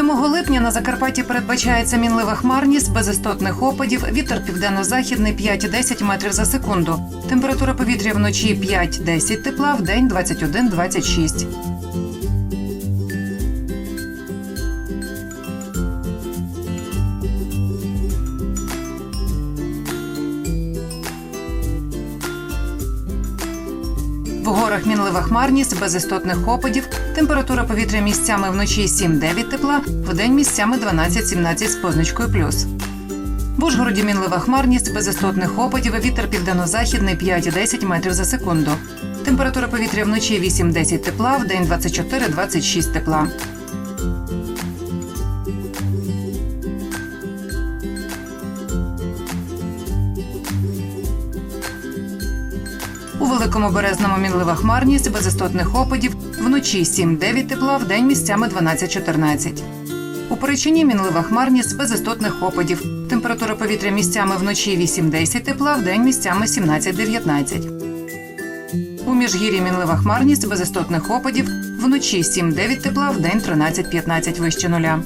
липня на Закарпатті передбачається мінлива хмарність без істотних опадів. Вітер південно-західний 5-10 метрів за секунду. Температура повітря вночі 5-10 тепла, в день 21-26. В горах мінлива хмарність без істотних опадів. Температура повітря місцями вночі 7-9 тепла, вдень місцями 12-17 з позначкою плюс. В Ужгороді мінлива хмарність без істотних опадів. Вітер південно-західний 5-10 метрів за секунду. Температура повітря вночі 8-10 тепла, вдень 24-26 тепла. У великому березному мінлива хмарність без істотних опадів. Вночі 7-9 тепла, вдень місцями 12-14. У Перечині мінлива хмарність без істотних опадів. Температура повітря місцями вночі 8-10 тепла, вдень місцями 17-19. У Міжгір'ї мінлива хмарність без істотних опадів. Вночі 7-9 тепла, вдень 13-15 вище нуля.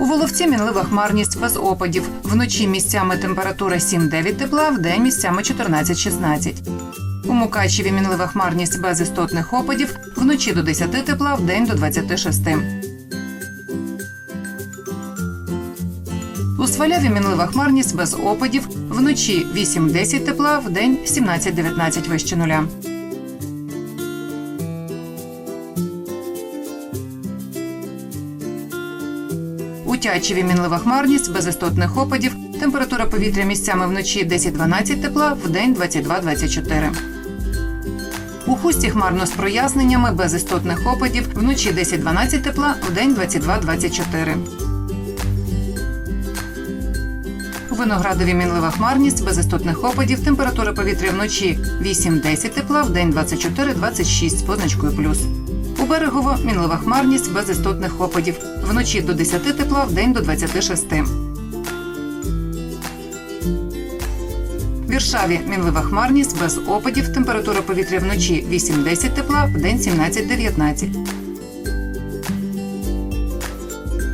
У Воловці мінлива хмарність без опадів. Вночі місцями температура 7-9 тепла, вдень місцями 14-16. У Мукачеві мінлива хмарність без істотних опадів. Вночі до 10 тепла, вдень до 26. У Сваляві мінлива хмарність без опадів. Вночі 8-10 тепла, вдень 17-19 вище нуля. У Тячеві мінлива хмарність без істотних опадів. Температура повітря місцями вночі 10-12 тепла, вдень 22-24. У хусті хмарно з проясненнями без істотних опадів. Вночі 10-12 тепла, вдень 22-24. У Виноградові мінлива хмарність без істотних опадів. Температура повітря вночі 8-10 тепла, вдень 24-26 з позначкою плюс. У берегово мінлива хмарність без істотних опадів. Вночі до 10 тепла, вдень до 26. Віршаві мінлива хмарність без опадів. Температура повітря вночі 8-10 тепла, вдень 17-19.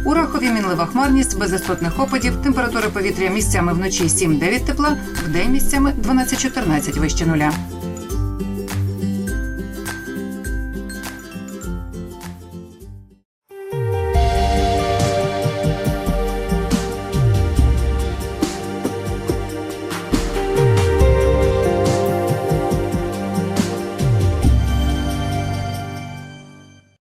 У Рахові мінлива хмарність без істотних опадів. Температура повітря місцями вночі 7-9 тепла, вдень місцями 12-14 вище нуля.